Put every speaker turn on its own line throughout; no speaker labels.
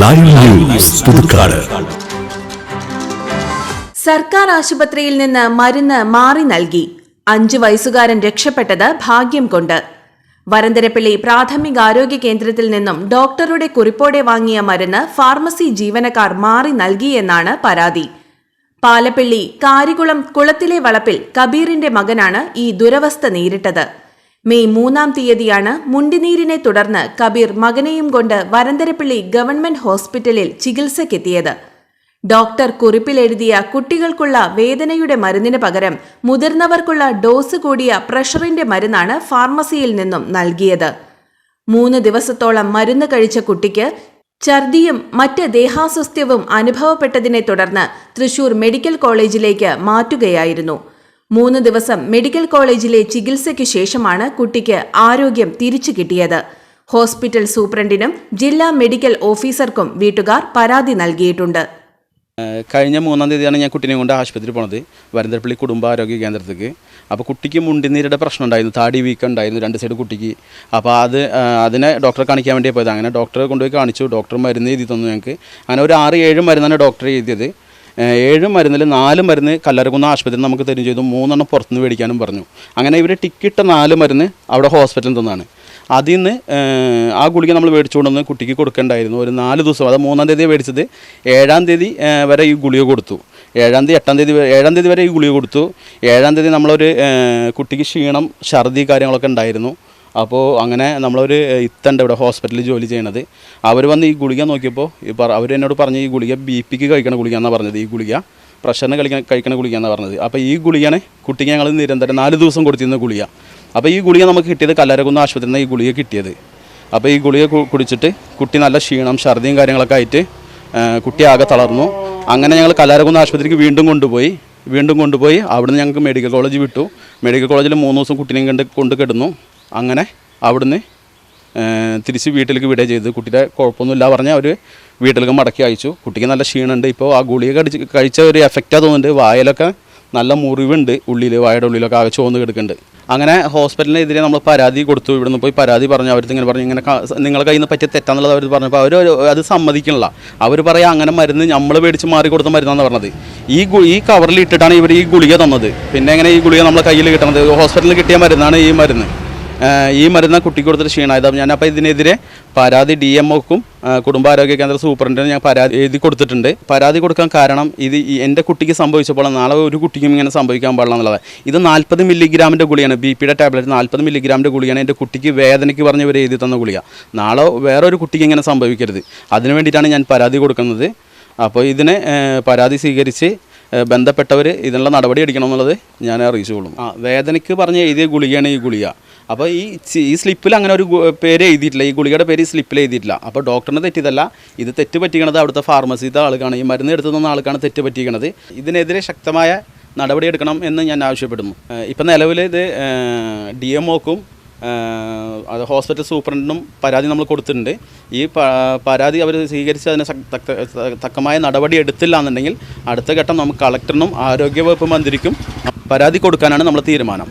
Live news Puthukkad.
സർക്കാർ ആശുപത്രിയിൽ നിന്ന് മരുന്ന് മാറി നൽകി. അഞ്ചു വയസ്സുകാരൻ രക്ഷപ്പെട്ടത് ഭാഗ്യം കൊണ്ട്. വരന്തരപ്പള്ളി പ്രാഥമികാരോഗ്യ കേന്ദ്രത്തിൽ നിന്നും ഡോക്ടറുടെ കുറിപ്പോടെ വാങ്ങിയ മരുന്ന് ഫാർമസി ജീവനക്കാർ മാറി നൽകിയെന്നാണ് പരാതി. പാലപ്പള്ളി കാരികുളം കുളത്തിലെ വളപ്പിൽ കബീറിന്റെ മകനാണ് ഈ ദുരവസ്ഥ നേരിട്ടത്. മെയ് മൂന്നാം തീയതിയാണ് മുണ്ടിനീരിനെ തുടർന്ന് കബീർ മകനെയും കൊണ്ട് വരന്തരപ്പള്ളി ഗവൺമെന്റ് ഹോസ്പിറ്റലിൽ ചികിത്സയ്ക്കെത്തിയത്. ഡോക്ടർ കുറിപ്പിലെഴുതിയ കുട്ടികൾക്കുള്ള വേദനയുടെ മരുന്നിന് പകരം മുതിർന്നവർക്കുള്ള ഡോസ് കൂടിയ പ്രഷറിന്റെ മരുന്നാണ് ഫാർമസിയിൽ നിന്നും നൽകിയത്. മൂന്ന് ദിവസത്തോളം മരുന്ന് കഴിച്ച കുട്ടിക്ക് ഛർദിയും മറ്റ് ദേഹാസ്വസ്ഥ്യവും അനുഭവപ്പെട്ടതിനെ തുടർന്ന് തൃശൂർ മെഡിക്കൽ കോളേജിലേക്ക് മാറ്റുകയായിരുന്നു. മൂന്ന് ദിവസം മെഡിക്കൽ കോളേജിലെ ചികിത്സയ്ക്ക് ശേഷമാണ് കുട്ടിക്ക് ആരോഗ്യം തിരിച്ചു കിട്ടിയത്. ഹോസ്പിറ്റൽ സൂപ്രണ്ടിനും ജില്ലാ മെഡിക്കൽ ഓഫീസർക്കും വീട്ടുകാർ പരാതി നൽകിയിട്ടുണ്ട്.
കഴിഞ്ഞ മൂന്നാം തീയതിയാണ് ഞാൻ കുട്ടീനെ കൊണ്ട് ആശുപത്രി പോണത് വരന്തരപ്പള്ളി കുടുംബാരോഗ്യ കേന്ദ്രത്തിലേക്ക് അപ്പോൾ കുട്ടിക്ക് മുണ്ടിനീരുടെ പ്രശ്നം ഉണ്ടായിരുന്നു താടി വീക്കം ഉണ്ടായിരുന്നു രണ്ട് സൈഡ് കുട്ടിക്ക്. അപ്പോൾ അത് അതിനെ ഡോക്ടറെ കാണിക്കാൻ വേണ്ടി പോയത്. അങ്ങനെ ഡോക്ടറെ കൊണ്ടുപോയി കാണിച്ചു ഡോക്ടർ മരുന്ന് എഴുതി തന്നു ഞങ്ങൾക്ക് അങ്ങനെ ഒരു ആറ് ഏഴ് മരുന്നാണ് ഡോക്ടർ എഴുതിയത്. ഏഴ് മരുന്നിൽ നാല് മരുന്ന് കല്ലറകുന്ന ആശുപത്രിയിൽ നമുക്ക് തരും ചെയ്തു. മൂന്നെണ്ണം പുറത്തുനിന്ന് മേടിക്കാനും പറഞ്ഞു. അങ്ങനെ ഇവർ ടിക്കിട്ട നാല് മരുന്ന് അവിടെ ഹോസ്പിറ്റലിൽ നിന്നാണ് അതിൽ നിന്ന് ആ ഗുളിക നമ്മൾ മേടിച്ചുകൊണ്ടുവന്ന് കുട്ടിക്ക് കൊടുക്കേണ്ടായിരുന്നു. ഒരു നാല് ദിവസം അത് മൂന്നാം തീയതി മേടിച്ചത്. ഏഴാം തീയതി വരെ ഈ ഗുളിക കൊടുത്തു. ഏഴാം തീയതി എട്ടാം തീയതി ഏഴാം തീയതി വരെ ഈ ഗുളിക കൊടുത്തു. ഏഴാം തീയതി നമ്മളൊരു കുട്ടിക്ക് ക്ഷീണം ഛർദി കാര്യങ്ങളൊക്കെ ഉണ്ടായിരുന്നു. അപ്പോൾ അങ്ങനെ നമ്മളൊരു ഇത്തണ്ട് ഇവിടെ ഹോസ്പിറ്റലിൽ ജോലി ചെയ്യണത്. അവർ വന്ന് ഈ ഗുളിക നോക്കിയപ്പോൾ ഈ പറ അവർ എന്നോട് പറഞ്ഞു ഈ ഗുളിക ബി പിക്ക് കഴിക്കണ ഗുളിക എന്നാണ് പറഞ്ഞത് ഈ ഗുളിക പ്രഷറിന് കളിക്കാൻ കഴിക്കണ ഗുളിക എന്നാണ് പറഞ്ഞത്. അപ്പോൾ ഈ ഗുളികയാണ് കുട്ടിക്ക് ഞങ്ങൾ നിരന്തരം നാല് ദിവസം കൊടുത്തിരുന്ന ഗുളിക. അപ്പോൾ ഈ ഗുളിക നമുക്ക് കിട്ടിയത് കല്ലരകുന്ന ആശുപത്രിയിൽ നിന്ന് ഈ ഗുളിക കിട്ടിയത്. അപ്പോൾ ഈ ഗുളിക കുടിച്ചിട്ട് കുട്ടി നല്ല ക്ഷീണം ഛർദിയും കാര്യങ്ങളൊക്കെ ആയിട്ട് കുട്ടി ആകെ തളർന്നു. അങ്ങനെ ഞങ്ങൾ കല്ലാരകുന്ന ആശുപത്രിക്ക് വീണ്ടും കൊണ്ടുപോയി. വീണ്ടും കൊണ്ടുപോയി. അവിടുന്ന് ഞങ്ങൾക്ക് മെഡിക്കൽ കോളേജ് വിട്ടു. മെഡിക്കൽ കോളേജിൽ മൂന്ന് ദിവസം കുട്ടീനെയും കണ്ട് കൊണ്ട് കിടന്നു. അങ്ങനെ അവിടുന്ന് തിരിച്ച് വീട്ടിലേക്ക് വിടുക ചെയ്തു. കുട്ടിയുടെ കുഴപ്പമൊന്നുമില്ല പറഞ്ഞ് അവർ വീട്ടിലേക്ക് മടക്കി അയച്ചു. കുട്ടിക്ക് നല്ല ക്ഷീണമുണ്ട്. ഇപ്പോൾ ആ ഗുളിക കടിച്ച് കഴിച്ച ഒരു എഫക്റ്റാ തോന്നുന്നുണ്ട്. വായലൊക്കെ നല്ല മുറിവുണ്ട്. ഉള്ളിൽ വായയുടെ ഉള്ളിലൊക്കെ ആകെ ചോന്ന് കിടക്കുന്നുണ്ട്. അങ്ങനെ ഹോസ്പിറ്റലിനെതിരെ നമ്മൾ പരാതി കൊടുത്തു. ഇവിടുന്ന് പോയി പരാതി പറഞ്ഞു. അവർക്ക് ഇങ്ങനെ പറഞ്ഞു ഇങ്ങനെ നിങ്ങളുടെ നിങ്ങളെ കയ്യിൽ നിന്ന് പറ്റിയ തെറ്റാന്നുള്ളത് അവർ പറഞ്ഞപ്പോൾ അവർ അത് സമ്മതിക്കണില്ല അവർ പറയാം അങ്ങനെ മരുന്ന് നമ്മൾ മേടിച്ച് മാറി കൊടുത്ത മരുന്നാന്ന് പറഞ്ഞത്. ഈ ഈ കവറിൽ ഇട്ടിട്ടാണ് ഇവർ ഈ ഗുളിക തന്നത്. പിന്നെ എങ്ങനെ ഈ ഗുളിക നമ്മളെ കയ്യിൽ കിട്ടണത്? ഹോസ്പിറ്റലിൽ കിട്ടിയ മരുന്നാണ് ഈ മരുന്ന്. ഈ മരുന്ന് കുട്ടിക്ക് കൊടുത്തിട്ട് ഞാൻ അപ്പം അപ്പോൾ ഇതിനെതിരെ പരാതി ഡി എം ഒക്കും കുടുംബാരോഗ്യ കേന്ദ്ര സൂപ്രണ്ടിനും ഞാൻ പരാതി എഴുതി കൊടുത്തിട്ടുണ്ട്. പരാതി കൊടുക്കാൻ കാരണം ഇത് എന്റെ കുട്ടിക്ക് സംഭവിച്ചപ്പോൾ നാളെ ഒരു കുട്ടിക്കും ഇങ്ങനെ സംഭവിക്കാൻ പാടില്ല എന്നുള്ളത് ഇത് നാൽപ്പത് മില്ലിഗ്രാമിന്റെ ഗുളിയാണ്. ബി പിയുടെ ടാബ്ലറ്റ് നാൽപ്പത് മില്ലിഗ്രാമിന്റെ ഗുളിയാണ്. എന്റെ കുട്ടിക്ക് വേദനയ്ക്ക് പറഞ്ഞ് ഇവർ എഴുതി തന്ന ഗുളിക നാളെ വേറൊരു കുട്ടിക്ക് ഇങ്ങനെ സംഭവിക്കരുത്. അതിനു വേണ്ടിയിട്ടാണ് ഞാൻ പരാതി കൊടുക്കുന്നത്. അപ്പോൾ ഇതിനെ പരാതി സ്വീകരിച്ച് ബന്ധപ്പെട്ടവർ ഇതിനുള്ള നടപടി എടുക്കണം എന്നുള്ളത് ഞാൻ അറിയിച്ചുകൊള്ളും ആ വേദനയ്ക്ക് പറഞ്ഞ് എഴുതിയ ഗുളികയാണ് ഈ ഗുളിക അപ്പോൾ ഈ ഈ സ്ലിപ്പിൽ അങ്ങനെ ഒരു പേര് എഴുതിയിട്ടില്ല. ഈ ഗുളികയുടെ പേര് ഈ സ്ലിപ്പിൽ എഴുതിയിട്ടില്ല. അപ്പോൾ ഡോക്ടറിന് തെറ്റിയതല്ല. ഇത് തെറ്റ് പറ്റിക്കണത് അവിടുത്തെ ഫാർമസിയുടെ ആൾക്കാണ് ഈ മരുന്ന് എടുത്തു തന്ന ആൾക്കാണ് തെറ്റ് പറ്റിക്കണത് ഇതിനെതിരെ ശക്തമായ നടപടി എടുക്കണം എന്ന് ഞാൻ ആവശ്യപ്പെടുന്നു. ഇപ്പം നിലവിൽ ഇത് ഡി എം ഒക്കും അത് ഹോസ്പിറ്റൽ സൂപ്രണ്ടിനും പരാതി നമ്മൾ കൊടുത്തിട്ടുണ്ട്. ഈ പരാതി അവർ സ്വീകരിച്ച് അതിന് തക്കമായ നടപടി എടുത്തില്ല എന്നുണ്ടെങ്കിൽ അടുത്ത ഘട്ടം നമുക്ക് കളക്ടറിനും ആരോഗ്യവകുപ്പ് മന്ത്രിക്കും പരാതി കൊടുക്കാനാണ് നമ്മൾ തീരുമാനം.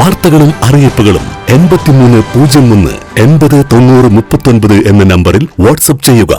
വാർത്തകളും അറിയിപ്പുകളും എൺപത്തിമൂന്ന് പൂജ്യം ഒന്ന് എൺപത് തൊണ്ണൂറ് മുപ്പത്തൊൻപത് എന്ന നമ്പറിൽ വാട്സപ്പ് ചെയ്യുക.